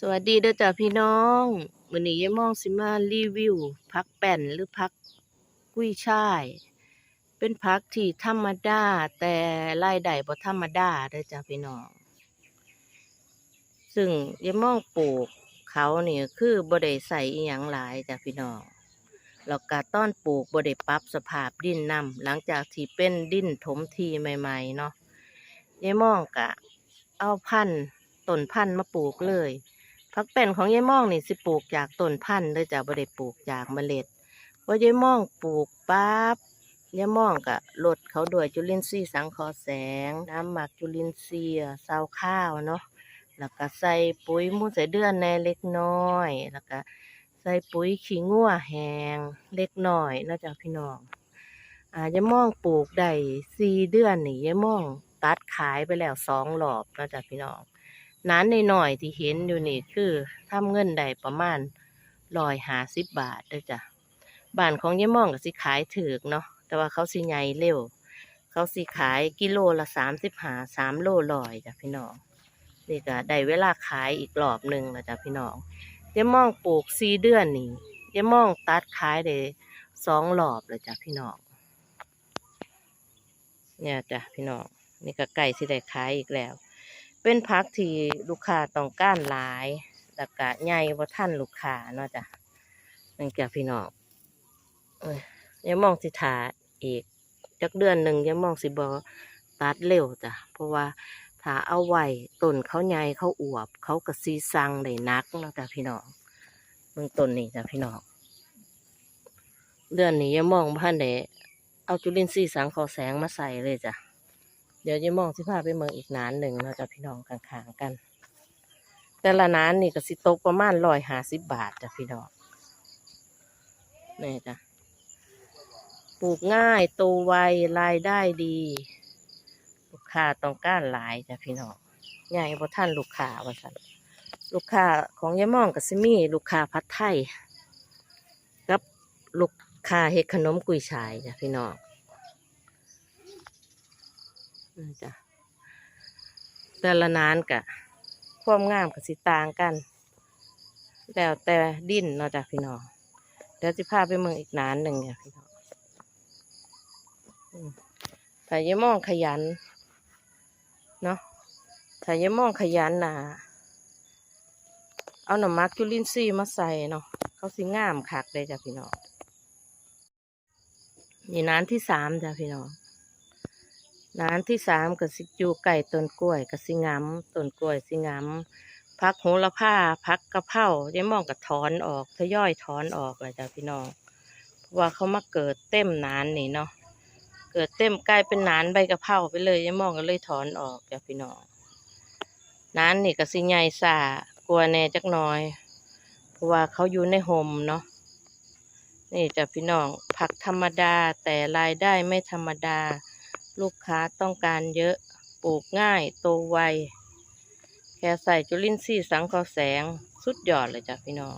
สวัสดีเด้อจ้าพี่น้องมื้อนี้ยายมองสิมารีวิวผักแป้นหรือผักกุ้ยช่าย เป็นผักที่ธรรมดาแต่รายได้บ่ธรรมดาเด้อจ้าพี่น้อง ซึ่งยายมองปลูกเขาเนี่ยคือบ่ได้ใส่อีหยังหลายจ้าพี่น้องแล้วก็ต้นปลูกบ่ได้ปรับสภาพดินนำหลังจากที่เป็นดินถมทีใหม่ๆเนาะยายมองกะเอาพันต้นพันมาปลูกเลย ผักแป้นของยายม่องนี่สิปลูกจากต้นพันธุ์เลยจ้ะบ่ได้ปลูกจากเมล็ดพอยายม่องปลูกปั๊บยายม่องก็ลดเขาด้วยจุลินทรีย์สังเคราะห์แสง น้ำหมักจุลินทรีย์ซาวข้าวเนาะแล้วก็ใส่ปุ๋ยมูลใส่เดือนแน่เล็กน้อย แล้วก็ใส่ปุ๋ยขี้งัวแห้งเล็กน้อยนาะจ้ะพี่น้องอ่ายายม่องปลูกได้สี่เดือนนี่ยายม่องตัดขายไปแล้วสองรอบนาะจ้ะพี่น้อง นั้นในหน่อยๆที่เห็นอยู่นี่คือทำเงินได้ประมาณร้อยหาสิบบาทเด้อจ้ะบ้านของยายม่องก็สิขายถือกเนาะแต่ว่าเขาสิใหญ่เร็ว เขาสิขายกิโลละสามสิบหาสามโลลอยจ้ะพี่น้องนี่ก็ได้เวลาขายอีกรอบหนึ่งแล้วจ้ะพี่น้องยายม่องปลูกสี่เดือนนี่ยายม่องตัดขายได้สองรอบเลยจ้ะพี่น้องเนี่ยจ้ะพี่น้องนี่ก็ไก่สิได้ขายอีกแล้ว เป็นพักที่ลูกค้าต้องการหลายแล้วก็ใหญ่บ่ทันลูกค้าเนาะจ้ะนี่จ้ะพี่น้องเอ้ยยังมองสิถาอีกจักเดือนหนึ่งอยังมองสิบอตัดเร็วจ้ะเพราะว่าถ้าเอาไว้ต้นเขาใหญ่เขาอวบ เขาก็ซีซังได้นักเนาะจ้ะพี่น้องเบื้องต้นนี่จ้ะพี่น้องเดือนนี้อยังมองพันเดเอาจุลินทรีย์สังเคราะห์แสงมาใส่เลยจ้ะ เดี๋ยวจะมองสิพาไปเมืองอีกนานหนึ่งเราจะพี่น้องข้างๆกัน แต่ละนานนี่ก็สิตกประมาณร้อยหาสิบบาทจ้ะพี่น้องนี่จ้ะปลูกง่ายโตไวรายได้ดีลูกค้าต้องการหลายจ้ะพี่น้องใหญ่บ่ท่านลูกค้าว่าสันลูกค้าของยายม่องกับซิมี่ลูกค้าพัดไทยกับลูกค้าเฮ็ดขนมกุยช่ายจ้ะพี่น้อง จ้ะแต่ละนานกะความงามกับสิต่างกัน แล้วแต่ดินเนาะจ้ะพี่น้องเดี๋ยวจะพาไปเมืองอีกนานหนึ่งเนี่ยพี่น้องถ้ายยมองขยัน เนาะถ้ายยมองขยันนะเอาหน่อมักจุลินทรีย์มาใส่เนาะเขาสิงามคักเลยจ้ะพี่น้องนี่น้านที่สามจ้ะพี่น้อง น้านที่สามก็สิจูไก่ต้นกล้วยก็สิงามต้นกล้วยสิงามพักโหระพาพักกะเพรายายมองก็ถอนออกทยอยถอนออกเลยจ้ะพี่น้องเพราะว่าเขามาเกิดเต็มนานนี่เนาะเกิดเต็มกลายเป็นนานใบกะเพราไปเลยยายมองก็เลยถอนออกจ้ะพี่น้องนานนี่ก็สิใหญ่สากลัวแน่จักหน่อย เพราะว่าเขาอยู่ในห่มเนาะนี่จ้ะพี่น้องผักธรรมดาแต่รายได้ไม่ธรรมดา ลูกค้าต้องการเยอะ ปลูกง่าย โตไว แค่ใส่จุลินทรีย์สังเคราะห์แสง สุดยอดเลยจ้ะพี่น้อง